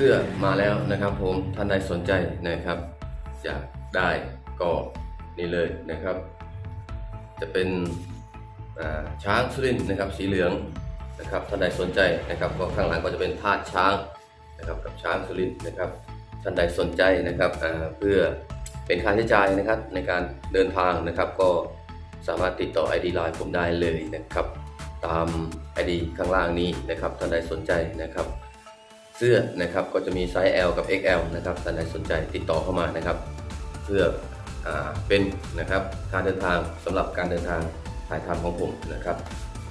สื้อมาแล้วนะครับผมท่านใดสนใจนะครับ อยากได้ก็นี่เลยนะครับ จะเป็นช้างสุรินนะครับสีเหลืองนะครับท่านใดสนใจนะครับก็ข้างหลังก็จะเป็นธาตุช้างนะครับกับช้างสุรินนะครับท่านใดสนใจนะครับเพื่อเป็นค่าใช้จ่ายนะครับในการเดินทางนะครับ ก็สามารถติดต่อ ID Line ผมได้เลยนะครับ ตาม ID ข้างล่างนี้นะครับท่านใดสนใจนะครับ เสื้อนะครับก็จะมีไซส์ L กับ XL นะครับท่านใดสนใจติดต่อเข้ามานะครับ เพื่ออเป็นนะครับค่าเดินทางสำหรับการเดินทางถ่ายทำของผมนะครับ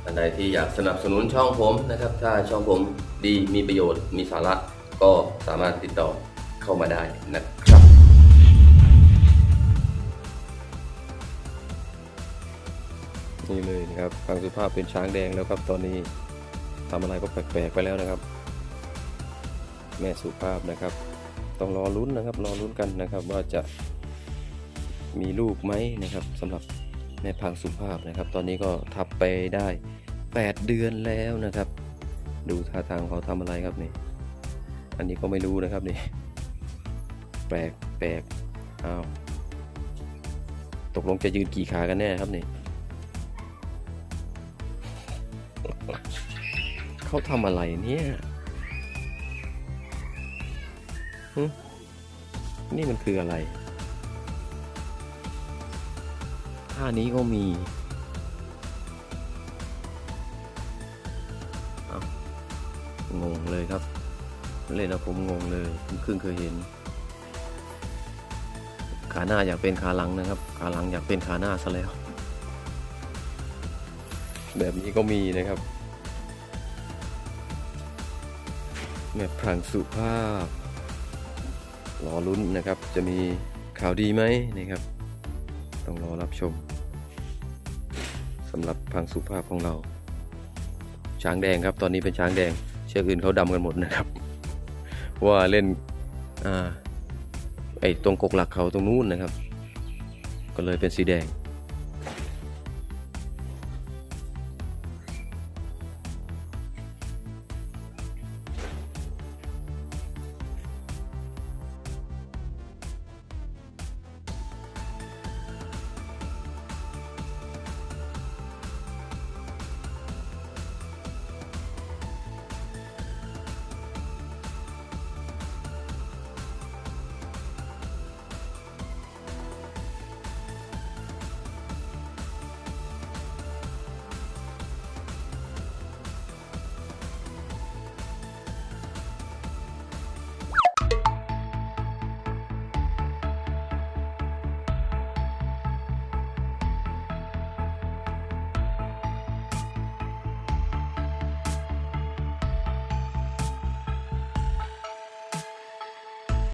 ท่านใดที่อยากสนับสนุนช่องผมนะครับ ถ้าช่องผมดีมีประโยชน์มีสาระก็สามารถติดต่อเข้ามาได้นะครับนี่เลยนะครับฟังสุภาพเป็นช้างแดงแล้วครับตอนนี้ทำอะไรก็แปลกๆไปแล้วนะครับ แม่สุภาพนะครับ ต้องรอลุ้นนะครับรอลุ้นกันนะครับ ว่าจะมีลูกไหมนะครับสำหรับแม่พังสุภาพนะครับ ตอนนี้ก็ทับไปได้ 8 เดือนแล้วนะครับ ดูท่าทางเขาทำอะไรครับนี่อันนี้ก็ไม่รู้นะครับนี่แปลกแปลกอ้าวตกลงจะยืนกี่ขากันแน่ครับนี่เขาทำอะไรเนี่ย นี่มันคืออะไรท่านี้ก็มีเอ้างงเลยครับ เล่นแล้วผมงงเลยผมเพิ่งเคยเห็น ขาหน้าอยากเป็นขาหลังนะครับ ขาหลังอยากเป็นขาหน้าซะแล้ว แบบนี้ก็มีนะครับแม่พรางสุภาพ รอลุ้นนะครับ จะมีข่าวดีไหมนะครับ ต้องรอรับชมสำหรับพังสุภาพของเรา ช้างแดงครับ ตอนนี้เป็นช้างแดง เชือกอื่นเขาดำกันหมดนะครับ ว่าเล่นอ่าไอ้ตรงกกหลักเขาตรงนู้นนะครับ ก็เลยเป็นสีแดง